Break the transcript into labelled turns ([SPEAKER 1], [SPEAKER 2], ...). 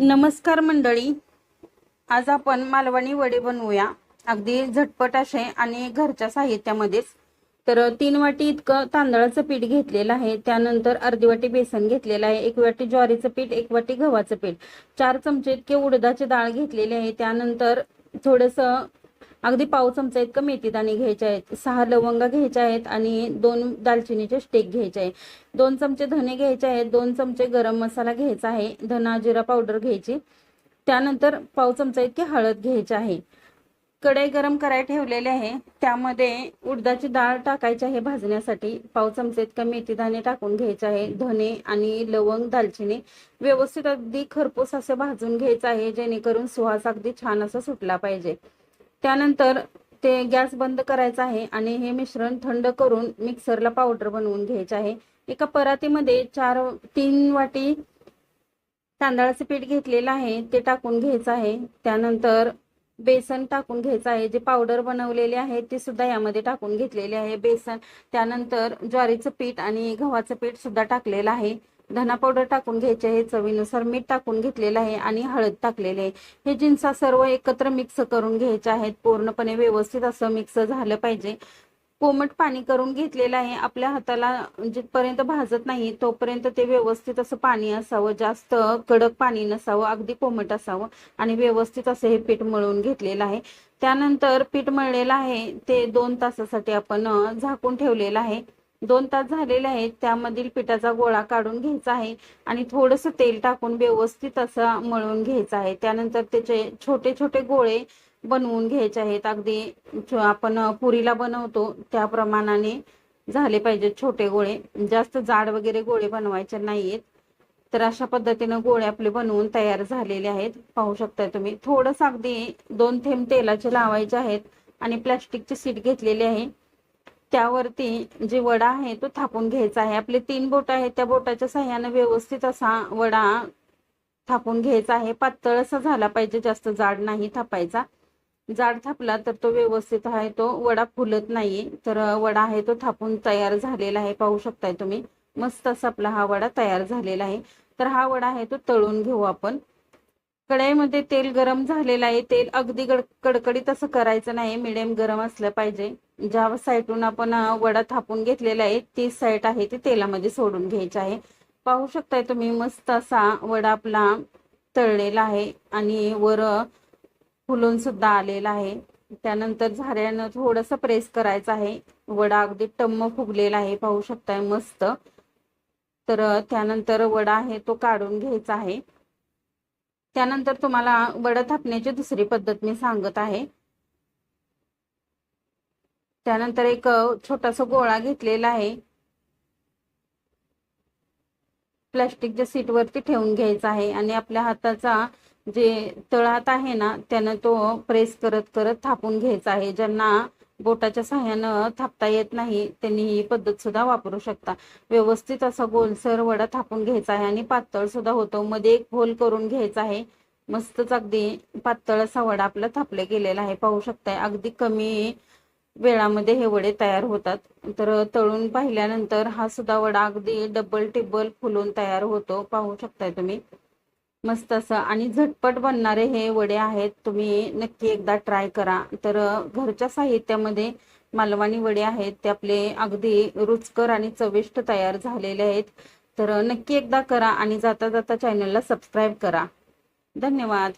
[SPEAKER 1] नमस्कार मंडळी. आज आपण मालवणी वडे बनवूया. अगदी झटपट असे आणि घरच्या साहित्यामध्येच. तर तीन वाटी इतकं तांदळाचं पीठ घेतलेलं आहे. त्यानंतर अर्धी वाटी बेसन घेतलेलं आहे. एक वाटी ज्वारीचं पीठ एक वाटी गव्हाचं पीठ. चार चमचे इतके उडदाची डाळ घेतलेली आहे. त्यानंतर थोडंसं अगदी पाव चमचा इतकं मेथी दाणे घ्यायचे आहेत. सहा लवंगा घ्यायच्या आहेत आणि दोन दालचिनीचे स्टेक घ्यायचे आहे. दोन चमचे धने घ्यायचे आहेत. दोन चमचे गरम मसाला घ्यायचा आहे. धना जिरा पावडर घ्यायची. त्यानंतर पाव चमचा इतकी हळद घ्यायची आहे. कढई गरम करायला ठेवलेले आहे. त्यामध्ये उडदाची डाळ टाकायची आहे भाजण्यासाठी. पाव चमचे इतका मेथीदाणे टाकून घ्यायचे आहे. धने आणि लवंग दालचिनी व्यवस्थित अगदी खरपूस असे भाजून घ्यायचं आहे. जेणेकरून सुवास अगदी छान असा सुटला पाहिजे. त्यानंतर ते गॅस बंद करायचा आहे आणि हे मिश्रण थंड करून मिक्सरला पावडर बनवून घ्यायचे आहे. एका परातीमध्ये चार तीन वाटी तांदळाचे पीठ घेतलेलं आहे ते टाकून घ्यायचं आहे. त्यानंतर बेसन टाकून घ्यायचं आहे जे पावडर बनवलेले आहे ते सुद्धा यामध्ये टाकून घेतलेले आहे. बेसन त्यानंतर ज्वारीचं पीठ आणि गव्हाचं पीठ सुद्धा टाकलेलं आहे. धना पावडर टाकून घ्यायचे आहे चवीनुसार मीठ टाकून घेतलेलं आहे आणि हळद टाकलेले आहे. हे जिन्सा सर्व एकत्र मिक्स करून घ्यायचे आहेत. पूर्णपणे व्यवस्थित असं मिक्स झालं पाहिजे. कोमट पाणी करून घेतलेलं आहे. आपल्या हाताला जिथपर्यंत भाजत नाही तोपर्यंत ते व्यवस्थित असं पाणी असावं. जास्त कडक पाणी नसावं अगदी कोमट असावं आणि व्यवस्थित असं हे पीठ मळून घेतलेलं आहे. त्यानंतर पीठ मळलेलं आहे. ते दोन तासासाठी आपण झाकून ठेवलेलं आहे. दोन तास झालेले आहेत त्यामधील पिठाचा गोळा काढून घ्यायचा आहे आणि थोडंसं तेल टाकून व्यवस्थित असं मळून घ्यायचं आहे. त्यानंतर त्याचे छोटे छोटे गोळे बनवून घ्यायचे आहेत. अगदी आपण पुरीला बनवतो त्या प्रमाणाने झाले पाहिजेत छोटे गोळे. जास्त जाड वगैरे गोळे बनवायचे नाहीयेत. तर अशा पद्धतीनं गोळे आपले बनवून तयार झालेले आहेत. पाहू शकता तुम्ही. थोडंसं अगदी दोन थेंब तेलाचे लावायचे आहेत आणि प्लॅस्टिकची सीट घेतलेली आहे. त्यावरती जे वडा आहे तो थापून घ्यायचा आहे. आपले तीन बोट आहेत त्या बोटाच्या सहाय्याने व्यवस्थित असा वडा थापून घ्यायचा आहे. पातळ असा झाला पाहिजे जास्त जाड नाही थापायचा. जाड थापला तर तो व्यवस्थित आहे तो वडा फुलत नाही तर वडा आहे तो थापून तयार झालेला आहे पाहू शकताय तुम्ही. मस्त असा आपला हा वडा तयार झालेला आहे. तर हा वडा आहे तो तळून घेऊ आपण. कढईमध्ये तेल गरम झालेलं आहे. तेल अगदी गड कडकडीत असं करायचं नाही. मिडियम गरम असलं पाहिजे. ज्या साईटून आपण वडा थापून घेतलेला आहे ती साईट आहे ती तेलामध्ये सोडून घ्यायची आहे. पाहू शकताय तुम्ही मस्त असा वडा आपला तळलेला आहे आणि वर फुलून सुद्धा आलेला आहे. त्यानंतर झाऱ्यानं थोडंसं प्रेस करायचं आहे. वडा अगदी टम्म फुगलेला आहे पाहू शकताय मस्त. तर त्यानंतर वडा आहे तो काढून घ्यायचा आहे. त्यानंतर तुम्हाला वडा थापण्याची दुसरी पद्धत मी सांगत आहे. त्यानंतर एक छोटासा गोळा घेतलेला आहे. प्लॅस्टिकच्या सीट वरती ठेवून घ्यायचा आहे आणि आपल्या हाताचा जे तळहात आहे ना त्यानं तो प्रेस करत करत थापून घ्यायचा आहे. ज्यांना बोटाच्या सहाय्यानं थापता येत नाही त्यांनी ही पद्धत सुद्धा वापरू शकता. व्यवस्थित असा गोलसर वडा थापून घ्यायचा आहे आणि पातळ सुद्धा होतो. मध्ये एक होल करून घ्यायचा आहे. मस्तच अगदी पातळ असा वडा आपला थापले गेलेला आहे. पाहू शकताय अगदी कमी वेळामध्ये हे वडे तयार होतात. तर तळून पाहिल्यानंतर हा सुद्धा वडा अगदी डबल टिबल फुलून तयार होतो. पाहू शकताय तुम्ही. मस्त असं आणि झटपट बनणारे हे वडे आहेत. तुम्ही नक्की एकदा ट्राय करा. तर घरच्या साहित्यामध्ये मालवणी वडे आहेत. ते आपले अगदी रुचकर आणि चविष्ट तयार झालेले आहेत. तर नक्की एकदा करा आणि जाता जाता चॅनलला सबस्क्राईब करा. धन्यवाद.